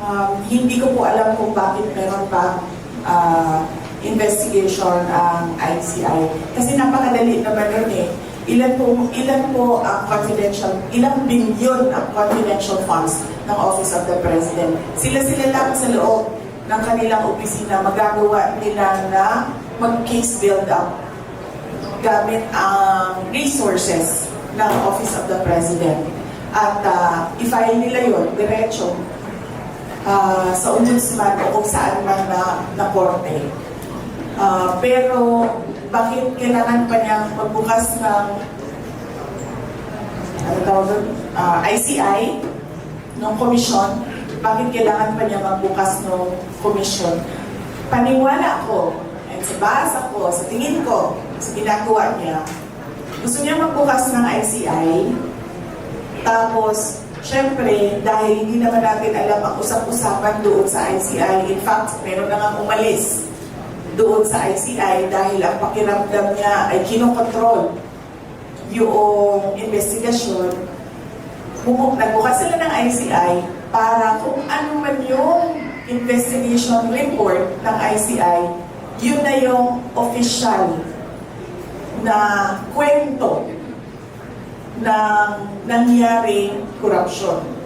Um, hindi ko po alam kung bakit meron pa ah, investigation ang ICI. Kasi napakadali naman yun eh. Ilan po, ilan po ang confidential, ilang bilyon ang confidential funds ng Office of the President. Sila-sila lang sa loob ng kanilang opisina magagawa nila na mag-case build up gamit ang resources ng Office of the President. At uh, i-file nila yun, diretso, ah, sa ombudsman o kung saan man na, na korte. Ah, pero bakit kailangan pa niyang magbukas ng ano tawag doon? Ah, ICI ng komisyon? Bakit kailangan pa niya magbukas ng komisyon? Paniwala ko, and sa basa ko, sa tingin ko, sa ginagawa niya, gusto niya magbukas ng ICI, tapos, syempre, dahil hindi naman natin alam ang usap-usapan doon sa ICI, in fact, meron na nga umalis doon sa ICI dahil ang pakiramdam niya ay kinokontrol yung investigasyon. Bumuk, nagbukas sila ng ICI para kung ano man yung investigation report ng ICI, yun na yung official na kwento ng nangyaring korupsyon.